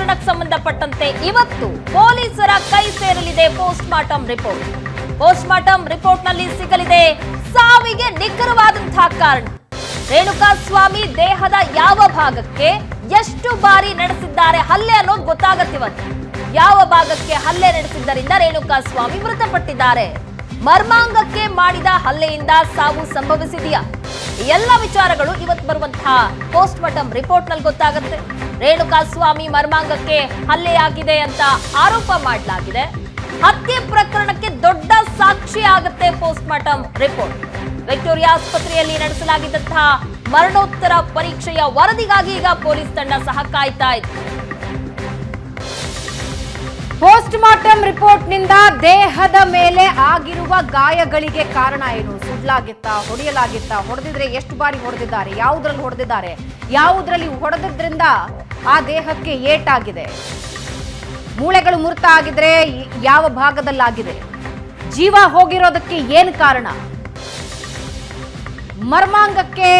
ಪ್ರಕರಣಕ್ಕೆ ಸಂಬಂಧಪಟ್ಟಂತೆ ಇವತ್ತು ಪೊಲೀಸರ ಕೈ ಸೇರಲಿದೆ post mortem report. Post mortem ರಿಪೋರ್ಟ್ನಲ್ಲಿ ಸಿಗಲಿದೆ ಸಾವಿಗೆ ನಿಖರವಾದಂತಹ ಕಾರಣ. ರೇಣುಕಾ ಸ್ವಾಮಿ ದೇಹದ ಯಾವ ಭಾಗಕ್ಕೆ ಎಷ್ಟು ಬಾರಿ ನಡೆಸಿದ್ದಾರೆ ಹಲ್ಲೆ ಅನ್ನೋದು ಗೊತ್ತಾಗತ್ತಿವತ್ತು ಯಾವ ಭಾಗಕ್ಕೆ ಹಲ್ಲೆ ನಡೆಸಿದ್ದರಿಂದ ರೇಣುಕಾ ಸ್ವಾಮಿ ಮೃತಪಟ್ಟಿದ್ದಾರೆ. ಮರ್ಮಾಂಗಕ್ಕೆ ಮಾಡಿದ ಹಲ್ಲೆಯಿಂದ ಸಾವು ಸಂಭವಿಸಿದೆಯಾ? ಎಲ್ಲ ವಿಚಾರಗಳು ಇವತ್ತು ಬರುವಂತಹ ಪೋಸ್ಟ್ ಮಾರ್ಟಮ್ ರಿಪೋರ್ಟ್ನಲ್ಲಿ ಗೊತ್ತಾಗುತ್ತೆ. ರೇಣುಕಾ ಸ್ವಾಮಿ ಮರ್ಮಾಂಗಕ್ಕೆ ಹಲ್ಲೆಯಾಗಿದೆ ಅಂತ ಆರೋಪ ಮಾಡಲಾಗಿದೆ. ಹತ್ಯೆ ಪ್ರಕರಣಕ್ಕೆ ದೊಡ್ಡ ಸಾಕ್ಷಿ ಆಗುತ್ತೆ ಪೋಸ್ಟ್ ಮಾರ್ಟಮ್ ರಿಪೋರ್ಟ್. ವಿಕ್ಟೋರಿಯಾ ಆಸ್ಪತ್ರೆಯಲ್ಲಿ ನಡೆಸಲಾಗಿದ್ದಂತಹ ಮರಣೋತ್ತರ ಪರೀಕ್ಷೆಯ ವರದಿಗಾಗಿ ಈಗ ಪೊಲೀಸ್ ತಂಡ ಸಹ ಕಾಯ್ತಾ ಇತ್ತು ಪೋಸ್ಟ್ ಮಾರ್ಟಮ್ ರಿಪೋರ್ಟ್ನಿಂದ ದೇಹದ ಮೇಲೆ ಆಗಿರುವ ಗಾಯಗಳಿಗೆ ಕಾರಣ ಏನು? ಸುಡ್ಲಾಗಿತ್ತಾ, ಹೊಡೆಯಲಾಗಿತ್ತಾ, ಹೊಡೆದಿದ್ರೆ ಎಷ್ಟು ಬಾರಿ ಹೊಡೆದಿದ್ದಾರೆ? ಯಾವುದ್ರಲ್ಲಿ ಹೊಡೆದಿದ್ದಾರೆ? ಯಾವುದ್ರಲ್ಲಿ ಹೊಡೆದಿದ್ರಿಂದ ಆ ದೇಹಕ್ಕೆ ಏಟಾಗಿದೆ. ಮೂಳೆಗಳು ಮುರಿತ ಆಗಿದ್ರೆ ಯಾವ ಭಾಗದಲ್ಲಾಗಿದೆ? ಜೀವ ಹೋಗಿರೋದಕ್ಕೆ ಏನು ಕಾರಣ? ಮರ್ಮಾಂಗಕ್ಕೆ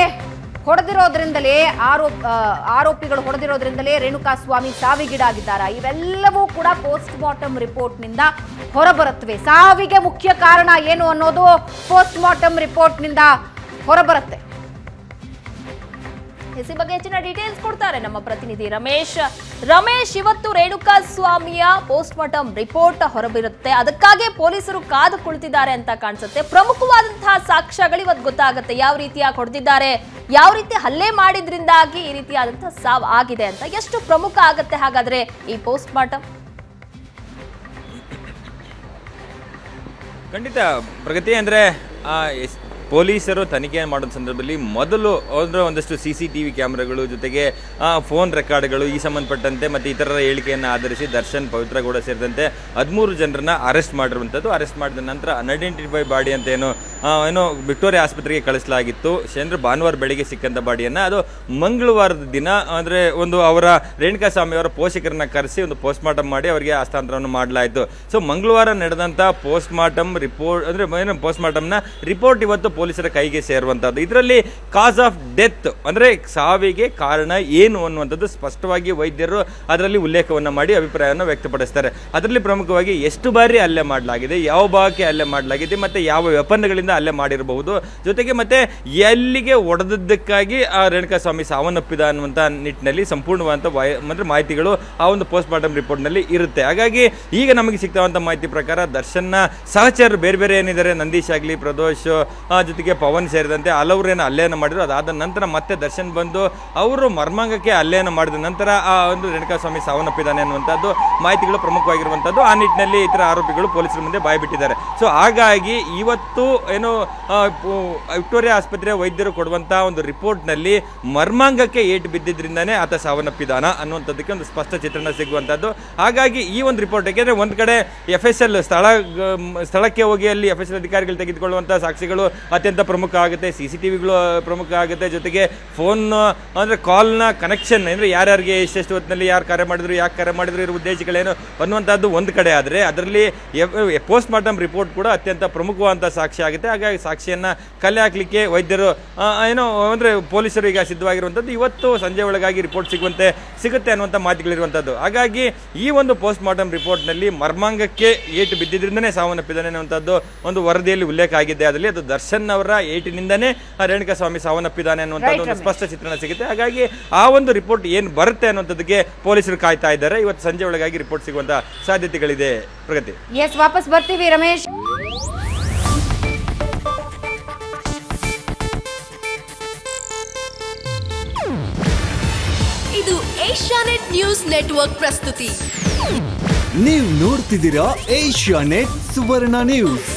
ಹೊಡೆದಿರೋದ್ರಿಂದಲೇ ಆರೋಪ ಆರೋಪಿಗಳು ಹೊಡೆದಿರೋದ್ರಿಂದಲೇ ರೇಣುಕಾ ಸ್ವಾಮಿ ಸಾವಿಗೀಡಾಗಿದ್ದಾರಾ? ಇವೆಲ್ಲವೂ ಕೂಡ ಪೋಸ್ಟ್ ಮಾರ್ಟಮ್ ರಿಪೋರ್ಟ್ನಿಂದ ಹೊರಬರುತ್ತವೆ. ಸಾವಿಗೆ ಮುಖ್ಯ ಕಾರಣ ಏನು ಅನ್ನೋದು ಪೋಸ್ಟ್ ಮಾರ್ಟಮ್ ರಿಪೋರ್ಟ್ನಿಂದ ಹೊರಬರುತ್ತೆ. ಈ ಬಗ್ಗೆ ಹೆಚ್ಚಿನ ಡೀಟೇಲ್ಸ್ ಕೊಡ್ತಾರೆ ನಮ್ಮ ಪ್ರತಿನಿಧಿ ರಮೇಶ್. ರಮೇಶ್, ಇವತ್ತು ರೇಣುಕಾ ಸ್ವಾಮಿಯ ಪೋಸ್ಟ್ ಮಾರ್ಟಮ್ ರಿಪೋರ್ಟ್ ಹೊರಬಿರುತ್ತೆ. ಅದಕ್ಕಾಗಿ ಪೊಲೀಸರು ಕಾದು ಕುಳಿತಿದ್ದಾರೆ ಅಂತ ಕಾಣಿಸುತ್ತೆ. ಪ್ರಮುಖವಾದಂತಹ ಸಾಕ್ಷ್ಯಗಳು ಇವತ್ತು ಗೊತ್ತಾಗುತ್ತೆ. ಯಾವ ರೀತಿಯಾಗಿ ಹೊಡೆದಿದ್ದಾರೆ, ಯಾವ ರೀತಿ ಹಲ್ಲೆ ಮಾಡಿದ್ರಿಂದಾಗಿ ಈ ರೀತಿಯಾದಂತಹ ಸಾವು ಆಗಿದೆ ಅಂತ ಎಷ್ಟು ಪ್ರಮುಖ ಆಗುತ್ತೆ ಹಾಗಾದ್ರೆ ಈ ಪೋಸ್ಟ್ ಮಾರ್ಟಮ್ ಖಂಡಿತ ಪ್ರಗತಿ ಅಂದರೆ ಪೊಲೀಸರು ತನಿಖೆ ಮಾಡೋ ಸಂದರ್ಭದಲ್ಲಿ ಮೊದಲು ಅಂದರೆ ಒಂದಷ್ಟು ಸಿ ಸಿ ಟಿ ವಿ ಕ್ಯಾಮ್ರಾಗಳು ಜೊತೆಗೆ ಫೋನ್ ರೆಕಾರ್ಡ್ಗಳು ಈ ಸಂಬಂಧಪಟ್ಟಂತೆ ಮತ್ತು ಇತರರ ಹೇಳಿಕೆಯನ್ನು ಆಧರಿಸಿ ದರ್ಶನ್ ಪವಿತ್ರಗೌಡ ಸೇರಿದಂತೆ ಹದಿಮೂರು ಜನರನ್ನ ಅರೆಸ್ಟ್ ಮಾಡಿರುವಂಥದ್ದು. ಅರೆಸ್ಟ್ ಮಾಡಿದ ನಂತರ ಅನ್ಐಡೆಂಟಿಫೈ ಬಾಡಿ ಅಂತ ಏನು ಏನು ವಿಕ್ಟೋರಿಯಾ ಆಸ್ಪತ್ರೆಗೆ ಕಳಿಸಲಾಗಿತ್ತು. ಶೇಂದ್ರ ಭಾನುವಾರ ಬೆಳಗ್ಗೆ ಸಿಕ್ಕಂಥ ಬಾಡಿಯನ್ನು ಅದು ಮಂಗಳವಾರದ ದಿನ, ಅಂದರೆ ಒಂದು ಅವರ ರೇಣುಕಾ ಸ್ವಾಮಿ ಅವರ ಪೋಷಕರನ್ನ ಕರೆಸಿ ಒಂದು ಪೋಸ್ಟ್ ಮಾರ್ಟಮ್ ಮಾಡಿ ಅವರಿಗೆ ಹಸ್ತಾಂತರವನ್ನು ಮಾಡಲಾಯಿತು. ಸೊ ಮಂಗಳವಾರ ನಡೆದಂಥ ಪೋಸ್ಟ್ ಮಾರ್ಟಮ್ ರಿಪೋರ್ಟ್ ಅಂದರೆ ಏನು ಪೋಸ್ಟ್ ಮಾರ್ಟಮ್ನ ರಿಪೋರ್ಟ್ ಇವತ್ತು ಪೊಲೀಸರ ಕೈಗೆ ಸೇರುವಂಥದ್ದು ಇದರಲ್ಲಿ ಕಾಸ್ ಆಫ್ ಡೆತ್ ಅಂದರೆ ಸಾವಿಗೆ ಕಾರಣ ಏನು ಅನ್ನುವಂಥದ್ದು ಸ್ಪಷ್ಟವಾಗಿ ವೈದ್ಯರು ಅದರಲ್ಲಿ ಉಲ್ಲೇಖವನ್ನು ಮಾಡಿ ಅಭಿಪ್ರಾಯವನ್ನು ವ್ಯಕ್ತಪಡಿಸ್ತಾರೆ. ಅದರಲ್ಲಿ ಪ್ರಮುಖವಾಗಿ ಎಷ್ಟು ಬಾರಿ ಹಲ್ಲೆ ಮಾಡಲಾಗಿದೆ, ಯಾವ ಭಾಗಕ್ಕೆ ಹಲ್ಲೆ ಮಾಡಲಾಗಿದೆ, ಮತ್ತು ಯಾವ ವೆಪನ್ಗಳಿಂದ ಹಲ್ಲೆ ಮಾಡಿರಬಹುದು, ಜೊತೆಗೆ ಮತ್ತೆ ಎಲ್ಲಿಗೆ ಒಡೆದದ್ದಕ್ಕಾಗಿ ಆ ರೇಣುಕಾ ಸ್ವಾಮಿ ಸಾವನ್ನಪ್ಪಿದ ಅನ್ನುವಂಥ ನಿಟ್ಟಿನಲ್ಲಿ ಸಂಪೂರ್ಣವಾದಂಥ ಅಂದರೆ ಮಾಹಿತಿಗಳು ಆ ಒಂದು ಪೋಸ್ಟ್ ಮಾರ್ಟಮ್ ರಿಪೋರ್ಟ್ನಲ್ಲಿ ಇರುತ್ತೆ. ಹಾಗಾಗಿ ಈಗ ನಮಗೆ ಸಿಗ್ತಾವಂಥ ಮಾಹಿತಿ ಪ್ರಕಾರ ದರ್ಶನ್ನ ಸಹಚರರು ಬೇರೆ ಬೇರೆ ಏನಿದ್ದಾರೆ, ನಂದೀಶ್ ಆಗಲಿ, ಪ್ರದೋಷ್ ಜೊತೆಗೆ ಪವನ್ ಸೇರಿದಂತೆ ಹಲವರೇನು ಹಲ್ಲೆಯನ್ನು ಮಾಡಿದ್ರು. ಅದಾದ ನಂತರ ಮತ್ತೆ ದರ್ಶನ್ ಬಂದು ಅವರು ಮರ್ಮಾಂಗಕ್ಕೆ ಹಲ್ಲೆಯನ್ನು ಮಾಡಿದ ನಂತರ ಆ ಒಂದು ರೇಣುಕಾ ಸ್ವಾಮಿ ಸಾವನ್ನಪ್ಪಿದ್ದಾನೆ ಅನ್ನುವಂಥದ್ದು ಮಾಹಿತಿಗಳು ಪ್ರಮುಖವಾಗಿರುವಂಥದ್ದು. ಆ ನಿಟ್ಟಿನಲ್ಲಿ ಇತರ ಆರೋಪಿಗಳು ಪೊಲೀಸರ ಮುಂದೆ ಬಾಯ್ಬಿಟ್ಟಿದ್ದಾರೆ ಸೊ ಹಾಗಾಗಿ ಇವತ್ತು ಏನು ವಿಕ್ಟೋರಿಯಾ ಆಸ್ಪತ್ರೆ ವೈದ್ಯರು ಕೊಡುವಂಥ ಒಂದು ರಿಪೋರ್ಟ್ನಲ್ಲಿ ಮರ್ಮಾಂಗಕ್ಕೆ ಏಟು ಬಿದ್ದಿದ್ದರಿಂದನೇ ಆತ ಸಾವನ್ನಪ್ಪಿದಾನ ಅನ್ನುವಂಥದ್ದಕ್ಕೆ ಒಂದು ಸ್ಪಷ್ಟ ಚಿತ್ರಣ ಸಿಗುವಂಥದ್ದು. ಹಾಗಾಗಿ ಈ ಒಂದು ರಿಪೋರ್ಟ್ ಯಾಕೆಂದರೆ ಒಂದು ಕಡೆ ಎಫ್ ಎಸ್ ಎಲ್ ಸ್ಥಳ ಸ್ಥಳಕ್ಕೆ ಹೋಗಿ ಅಲ್ಲಿ ಎಫ್ ಎಸ್ ಎಲ್ ಅಧಿಕಾರಿಗಳು ತೆಗೆದುಕೊಳ್ಳುವಂಥ ಸಾಕ್ಷಿಗಳು ಅತ್ಯಂತ ಪ್ರಮುಖ ಆಗುತ್ತೆ ಸಿ ಸಿ ಟಿ ವಿಗಳು ಪ್ರಮುಖ ಆಗುತ್ತೆ. ಜೊತೆಗೆ ಫೋನ್ ಅಂದರೆ ಕಾಲ್ನ ಕನೆಕ್ಷನ್ ಅಂದರೆ ಯಾರ್ಯಾರಿಗೆ ಎಷ್ಟೆಷ್ಟು ಹೊತ್ತಿನಲ್ಲಿ ಯಾರು ಕರೆ ಮಾಡಿದ್ರು, ಯಾಕೆ ಕರೆ ಮಾಡಿದ್ರು ಇರೋ ಉದ್ದೇಶಗಳೇನು ಅನ್ನುವಂಥದ್ದು ಒಂದು ಕಡೆ ಆದರೆ ಅದರಲ್ಲಿ ಪೋಸ್ಟ್ ಮಾರ್ಟಮ್ ರಿಪೋರ್ಟ್ ಕೂಡ ಅತ್ಯಂತ ಪ್ರಮುಖವಾದಂಥ ಸಾಕ್ಷಿ ಆಗುತ್ತೆ. ಹಾಗಾಗಿ ಸಾಕ್ಷಿಯನ್ನು ಕಲೆ ಹಾಕಲಿಕ್ಕೆ ವೈದ್ಯರು ಏನೋ, ಅಂದರೆ ಪೊಲೀಸರು ಈಗ ಸಿದ್ಧವಾಗಿರುವಂಥದ್ದು ಇವತ್ತು ಸಂಜೆ ಒಳಗಾಗಿ ರಿಪೋರ್ಟ್ ಸಿಗುವಂತೆ, ಸಿಗುತ್ತೆ ಅನ್ನುವಂಥ ಮಾತುಗಳಿರುವಂಥದ್ದು. ಹಾಗಾಗಿ ಈ ಒಂದು ಪೋಸ್ಟ್ ಮಾರ್ಟಮ್ ರಿಪೋರ್ಟ್ನಲ್ಲಿ ಮರ್ಮಾಂಗಕ್ಕೆ ಏಟು ಬಿದ್ದಿದ್ರಿಂದನೇ ಸಾವನ್ನಪ್ಪಿದ್ದಾನೆ ಅನ್ನುವಂಥದ್ದು ಒಂದು ವರದಿಯಲ್ಲಿ ಉಲ್ಲೇಖ ಆಗಿದೆ. ಅದರಲ್ಲಿ ಅದು ದರ್ಶನ್ ಅವರ ಏಟಿನಿಂದನೇ ಆ ರೇಣುಕಾ ಸ್ವಾಮಿ ಸಾವನ್ನಪ್ಪಿದ್ದಾನೆ ಅನ್ನುವಂಥದ್ದು ಒಂದು ಸ್ಪಷ್ಟ ಚಿತ್ರಣ ಸಿಗುತ್ತೆ. ಹಾಗಾಗಿ ಆ ಒಂದು ರಿಪೋರ್ಟ್ ಏನು ಬರುತ್ತೆ ಅನ್ನುವಂಥದ್ದಕ್ಕೆ ಪೊಲೀಸರು ಕಾಯ್ತಾ ಇದ್ದಾರೆ. ಇವತ್ತು ಸಂಜೆ ಒಳಗಾಗಿ ರಿಪೋರ್ಟ್ ಸಿಗುವಂತಹ ಸಾಧ್ಯತೆಗಳಿದೆ. ಪ್ರಗತಿ. ಎಸ್ ವಾಪಸ್ ಬರ್ತೀವಿ ರಮೇಶ್. ಇದು ಏಷ್ಯಾನೆಟ್ ನ್ಯೂಸ್ ನೆಟ್ವರ್ಕ್ ಪ್ರಸ್ತುತಿ. ನೀವು ನೋಡ್ತಿದ್ದೀರಾ ಏಷ್ಯಾ ನೆಟ್ ಸುವರ್ಣ ನ್ಯೂಸ್.